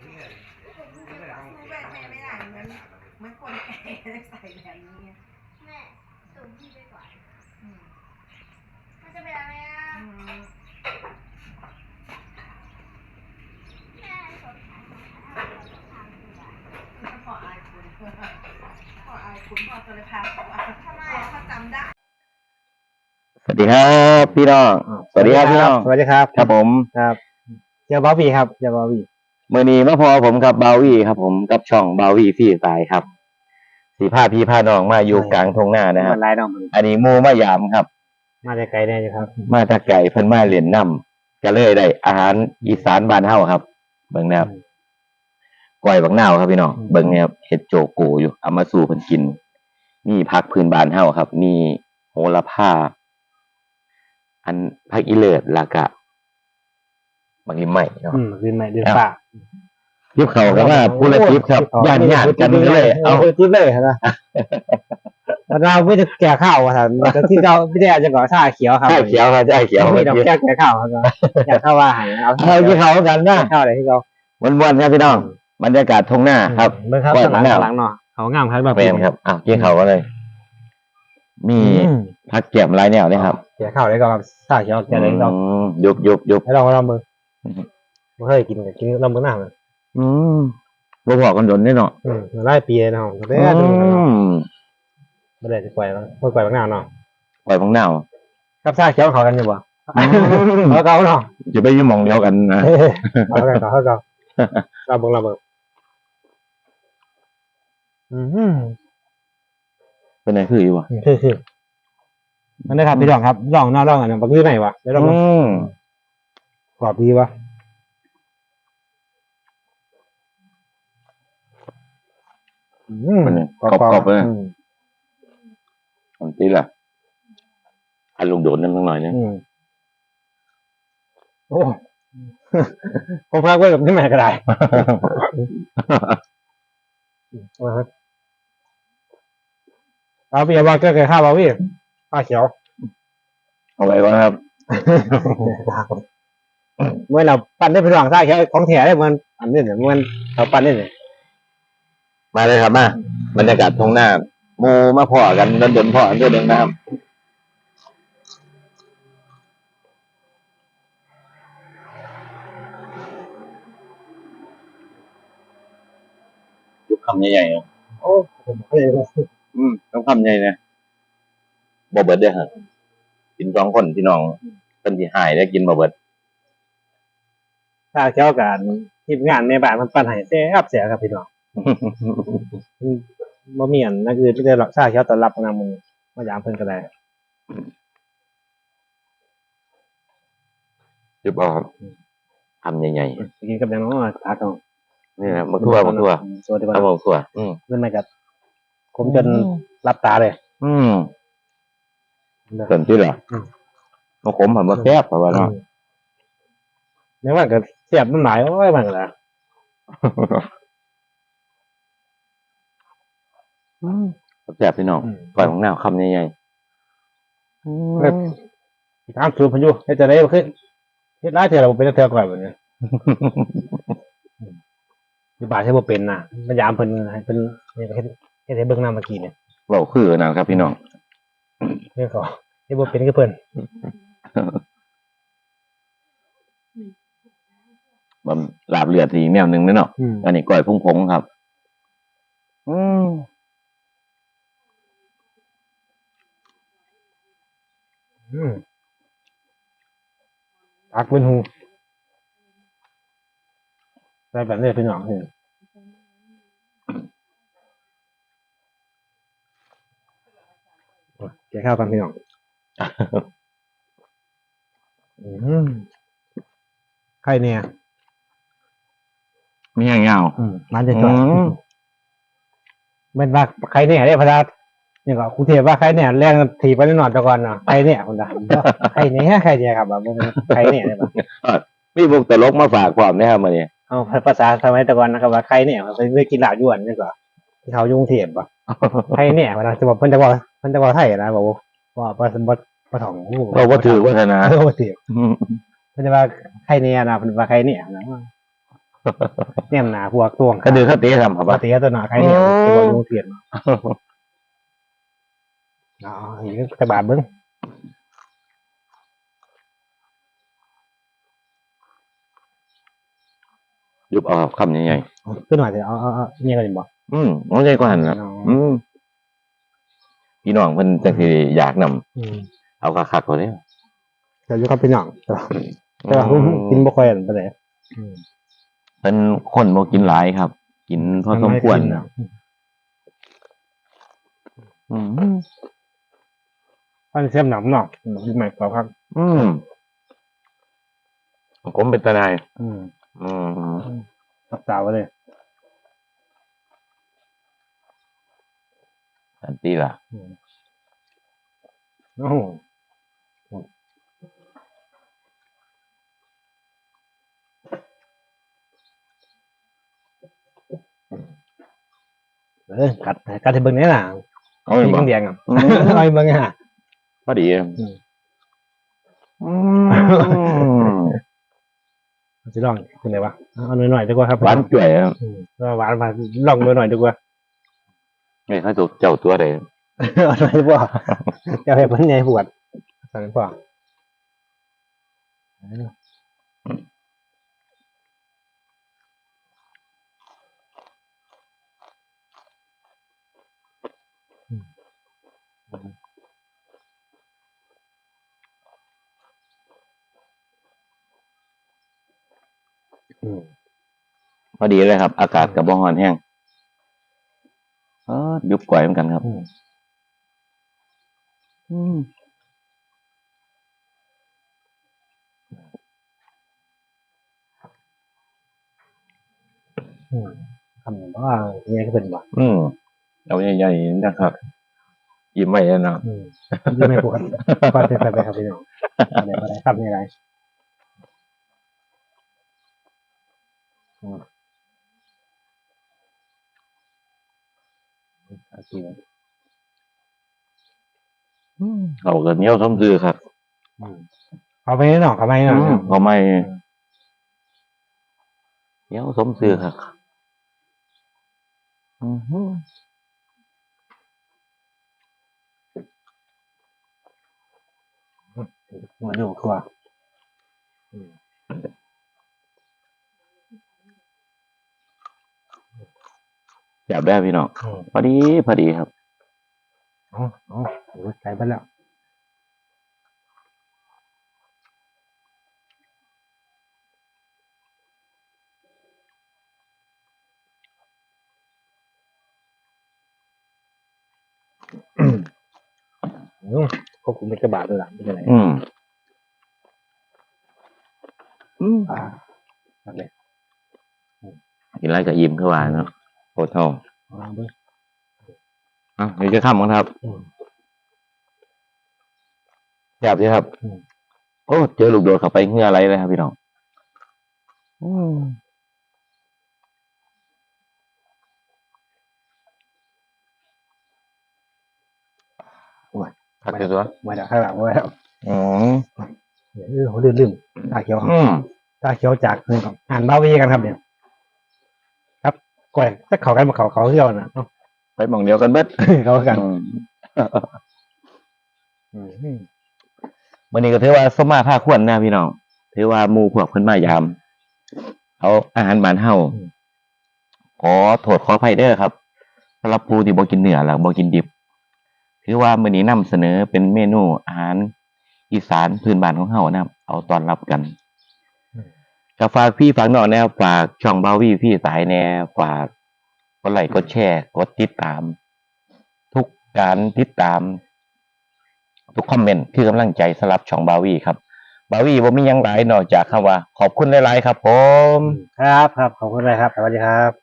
แม่แม่ไม่ได้เหมือนเหมือนคนแก่ใส่แบบนี้ไงแม่ตุ่มพี่ไปก่อนอืมมันจะเป็นอะไรอะอืมแม่สดใสทางตัวพ่ออายคุณพ่ออายคุณพ่อก็เลยพาเขาว่าพ่อเขาจำได้สวัสดีครับพี่น้อง สวัสดีครับพี่น้อง สวัสดีครับ ครับผม ครับ เจอบอบีครับ เจอบอบี มือนี้มาพอผมกับบาวี่ครับ ผมกับช่องบาวี่พี่สายครับสีผ้าพี่ผ้าน้องมาอยู่กลางทงหน้านะครัมับนลายน้องมันอันนี้หมูมายามครับ มาจากไกลแน่อยู่ครับมาตะไก่เพิ่นมาเหรียญนํก็เลยได้อาหารอีสานบ้านเฮาครับ เบิ่งนะครับก้อยบักนาวครับพี่น้องเบิ่งเนี่ยครับเห็ดโจโกอยู่เอามาสู่เพิ่นกินนี่ผักพื้นบ้านเฮาครับ นี่โหระพาอันผักอีเลิศแล้วก็ บางทีใหม่เนาะอืมดินใหม่ดินป่ายิบเขาก็ว่าผู้ละทิพครับย่านญาติกันก็เลย เอาผู้ละทิพเลยครับเราไม่ได้แก่ข้าวอะครับแต่ที่เราไม่ได้อาจจะก่อชาเขียวครับใช่เขียวครับใช่เขียวไม่ต้องแก้แก่ข้าวครับอยากเข้าว่าหายเอาเอาที่เขากันนะข้าวอะไรที่เราวันวันๆครับพี่น้องบรรยากาศทงหน้าครับเมื่อครับกล้วยหลังมะนาวหลังเนาะเขางามครับแฟนครับอ้าวกินเขาก็เลย มีอืมพักเก็บไรแนวนี่ครับแก่ข้าวได้ก็ครับชาเขียวแก่ได้ก็อืมยุบยุบยุบให้ลองลองมือ ไม่เคยกินกินลองมือหน้ามันอืมบ่พอกันโดนแน่เนาะอืมไล่ปีเลยนะผมได้อืดูกันเนาะมไม่ได้จะปล่อยแล้วไม่ปล่อยบางหน้าเนาะปล่อยพังหนาวกับชาเขียวเขากันอยู่บ่เขาเขาเนาะจะไปอยุ่หมองเดียวกันนะเฮ้ยเขากันเขาเขาเราเบิ่งเราเบิ่งอืมเป็นไงคืออยู่วะคือคือนั่นนะครับพี่รองครับรองหน้ารองอันนั้นบักยี่ไหนวะเดี๋ยวเราอืม กรอบดีวะอืมมันกรอบกรอบๆเลยอืมอันนี้แหละอันลงโดดนั่นสักหน่อยนึงอืมโอ้ผมพักไว้กับที่แม่ก็ได้เอาเบียร์วางเกลือเกลือข้าวเอาพี่ข้าวเขียว เอาไว้ก่อนครับ เมื่อเราปั้นได้เป็นรองข้าวเขียวของแถได้เหมันอันนี้เนี่ยมันเราปั้นได้เนี่ยมาเลยครับมาบรรยากาศทงหน้าหมูมาพ่อกันเดินเดินพ่อกันเดินเดินนะครับยุบคำใหญ่ๆอะโอ้ผมเคยอืมต้องคำใหญ่นะบ่เบิดเด้อฮะกินสองคนพี่น้องเป็นที่หายได้กินบ่เบิด ข้าวเขียวกันทีมงานในบ้านมันปั้นให้แซ่บเสียครับพี่น้องบ่มีอันนักเรียนไม่ได้หรอกข้าวเขียวต้อนรับนางมือมายามเพิ่นก็ได้ยุบเอาครับคำใหญ่กินกับยังน้องพักเอาๆนี่นะมะทั่วมะทั่วสวัสดีคเอารับมะทั่วอืมนั่นไหมครับผมจนรับตาเลย อืมส่วนที่เหรออืมมะขมผมมาแซ่บเพราะว่าเนาะนี่ว่าก็ เสียบมันหมายโอ้ยมันก็ได้แซ่บพี่น้องปล่อยของหน้าคำใหญ่ๆอืมตามสูตรพายุให้จะได้ขึ้นเฮ็ดร้ายเถื่อเราเป็นเถื่อก่อนแบบนี้ที่บาทใช้บ่เป็นนะพยายามเพิ่นให้เพิ่นนี่ก็เฮ็ดเฮ็ดให้เบิ่งหน้าเมื่อกี้เนี่ยเว้าคือนะครับพี่น้องเรื่องก็เฮ็ดบ่เป็นก็เพิ่น มันลาบเลือดอีกแนวหนึ่งนะเนาะอืมอันนี้ก้อยพุ่งผงครับ อืมอืมพักเป็นหูได้แบบนี้พี่น้องเห็นแกข้าวกันพี่น้องอืมใครเนี่ย มีอย่างเงาอืมร้านจะจอดอืมเป็นว่าใครเนี่ยได้พระราชนี่ก็ครูเทพว่าใครเนี่ยแรงถีบไปนิดหน่อยตะกอนเนาะใครเนี่ยคนละใครเนี่ยใครเนี่ยครับแบบใครเนี่ยเนี่ยมีบุกตลกมาฝากพร้อมนะครับมื่อนี้เอาภาษาสมัยตะกอนนะครับว่าใครเนี่ยมันไปกินเหล้าย้วนนี่ก็ที่เขายุ่งเทียบป่ะใครเนี่ยเวลาจะบอกเพิ่นจะบอกเพิ่นจะบอกไทยนะบอกว่าว่าบ่บ่บ่ถ่องเราว่าถือวัฒนาเออบ่ถือเพิ่นจะว่าใครเนี่ยนะเพิ่นว่าใครเนี่ยนะ เนี่ยหนาพวกตวงก็ดือเขาเตะทำครับปกว่าติตัวหนาใครเนี่ยโอ้ตัวยูเทียนอ๋ออีกกระบาดเบิ้งยุบเอาครับคำใหญ่ขึ้นหน่อยเดี๋ยวเอาเอาเอาเนี่ยกันบอกๆอืมน้องใหญ่กว่าหันนะอ๋ออืมพี่น้องเพิ่นจังสิอยากนำอืมเอาคักๆกว่านี้แต่อยุคเขาเป็นหนังแต่ว่าแต่ว่ากินบ่ค่อยอันไปเลยอืม เป็นคนบ่กินหลายครับ กินพอสมควรนะอืมอันเสียมหนำเนาะหนำใหม่กว่าครับอืมผมเป็นตาหนายอืมอืมตับตาไว้เลยอันที่ล่ะอืมโอ้ เออกัดกัดให้เบิ่งนี่ล่ะเอาไปมีบ่ข้างแดงอะอืมเอาให้เบิ่งอะ พอดีอืม อืมจะลองเป็นไงวะเอาหน่อยๆดีกว่าครับหวานจ่วยครับอืมเอาหวานมาลองหน่อยๆดีกว่านี่เขาตัวเจ้าตัวใดเอาหน่อยดีกว่าจะให้เพิ่นใหญ่ปวดสั่งป่ะอื อดีเลยครับ อากาศกับบ่ฮ้อนแห้งเออยุบก่อยเหมือนกันครับอืมอืมอืมทำอย่างว่าเนี่ยก็เป็นว่ะอืมเอาใหญ่ๆนะครับยิ้มไว้แล้วเนาะอืมยี่ไม่ปวดปวดไปไปครับพี่น้องอะไรอะไรครับนี่อะไรอืมโอ เคเขาก็เหนียวสมซื่อครับอืมเอาไปให้หน่อยเอาไปให้หน่อยอืมเขาไม่เหนียวสมซื่อครับอือหือมาดูครัว จับได้พี่น้องอืม พอดีพอดีครับอ๋ออ๋อโอ้ยใจไปแล้วอืมอืมควบคุมเป็นกระบาดด้วยล่ะไม่เป็นไรอืมอืมอ่านั่นเลยกินไรกับยิ้มเข้ามาเนาะ โคตรเท่าเอาเบิ่งอะนี่จะข้ามกันครับอืมจับสิครับอืมโอ้ เจอลูกโดดเข้าไปเหงื่ออะไรเลยครับพี่น้องอืมพักเดี๋ยวตัวมาจากข้างหลังไว้แล้วอืมเดี๋ยวเขาลืมลืมตาเขียวอืมตาเขียวจากนี่ครับอ่านบาวีกันครับเนี่ย ครับก่อนถ้าเขากันมาเขาเขาเที่ยวนะเนาะไปหมองเดียวกันเบิดเขากันอืมอืมวันนี้ก็ถือว่าสมมาภาคควรนะพี่น้องถือว่าหมู่พวกเพิ่นมายาม เอาอาหารบ้านเฮาขอโทษขออภัยเด้อครับสำหรับผู้ที่บ่กินเนื้อและบ่กินดิบถือว่ามื้อนี้นำเสนอเป็นเมนูอาหารอีสานพื้นบ้านของเฮานะครับเอาตอนรับกัน ก็ฝากพี่ฝากน้องแนวฝากช่องบาวีพี่สายแนวฝากกดไลค์กดแชร์กดติดตาม ทุกการติดตาม ทุกคอมเมนต์คือกำลังใจสำหรับช่องบาวีครับ บาวี่ผมียังหลายนอกจากคำว่า ขอบคุณหลายๆครับผม ครับครับขอบคุณเลยครับสวัสดีครับ